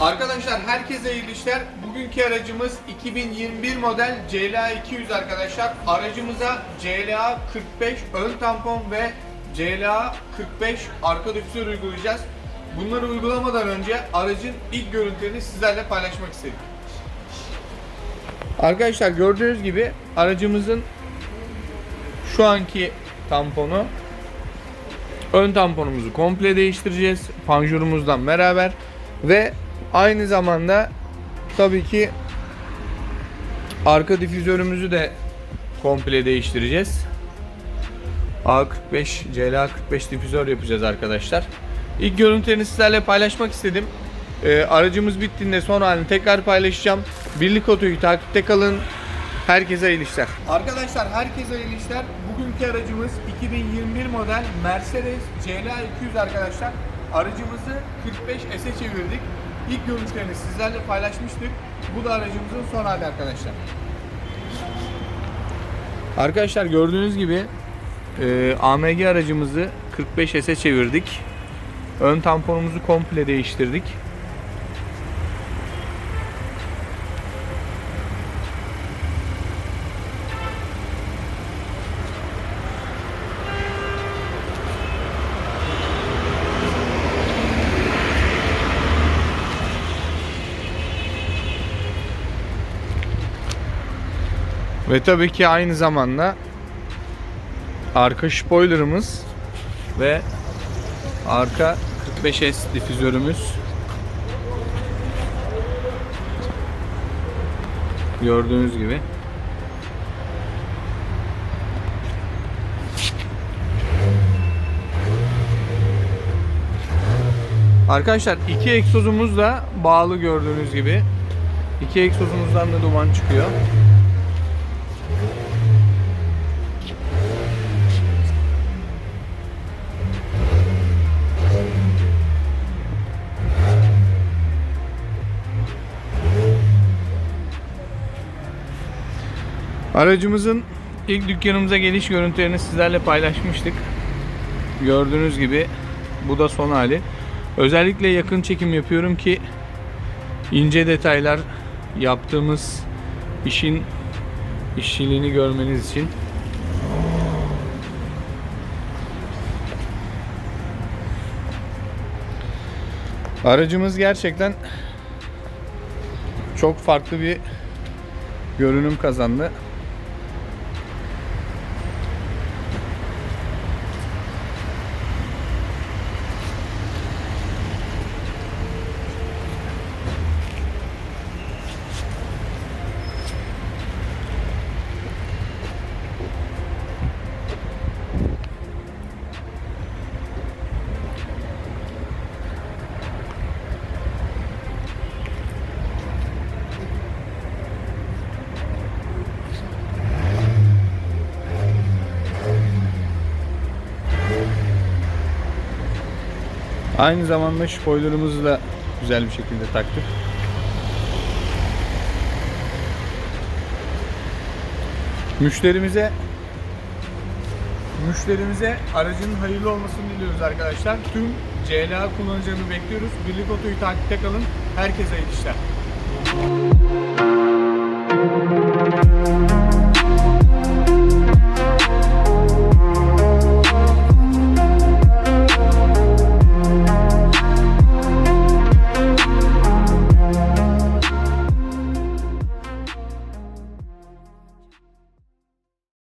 Arkadaşlar herkese iyi işler. Bugünkü aracımız 2021 model CLA 200 arkadaşlar. Aracımıza CLA 45 ön tampon ve CLA 45 arka difüzör uygulayacağız. Bunları uygulamadan önce aracın ilk görüntülerini sizlerle paylaşmak istedik. Arkadaşlar gördüğünüz gibi aracımızın şu anki tamponu ön tamponumuzu komple değiştireceğiz panjurumuzdan beraber ve aynı zamanda tabii ki arka difüzörümüzü de komple değiştireceğiz. A45 CLA 45 difüzör yapacağız arkadaşlar. İlk görüntülerini sizlerle paylaşmak istedim. Ee, aracımız bittiğinde son halini tekrar paylaşacağım. Birlik Oto'yu takipte kalın. Herkese iyi işler. Arkadaşlar herkese iyi işler. Bugünkü aracımız 2021 model Mercedes CLA 200 arkadaşlar. Aracımızı 45 S'e çevirdik. İlk görüntülerini sizlerle paylaşmıştık. Bu da aracımızın son hali arkadaşlar. Arkadaşlar gördüğünüz gibi e, AMG aracımızı 45 S'e çevirdik. Ön tamponumuzu komple değiştirdik. Ve tabii ki aynı zamanda arka spoilerımız ve arka 45S difüzörümüz gördüğünüz gibi Arkadaşlar iki egzozumuz da bağlı gördüğünüz gibi. İki egzozumuzdan da duman çıkıyor. Aracımızın ilk dükkanımıza geliş görüntülerini sizlerle paylaşmıştık. Gördüğünüz gibi bu da son hali. Özellikle yakın çekim yapıyorum ki ince detaylar yaptığımız işin işçiliğini görmeniz için. Aracımız gerçekten çok farklı bir görünüm kazandı. Aynı zamanda spoilerımızı da güzel bir şekilde taktık. Müşterimize müşterimize aracın hayırlı olmasını diliyoruz arkadaşlar. Tüm CLA kullanıcılarını bekliyoruz. Birlik Oto'yu takipte kalın. Herkese iyi işler.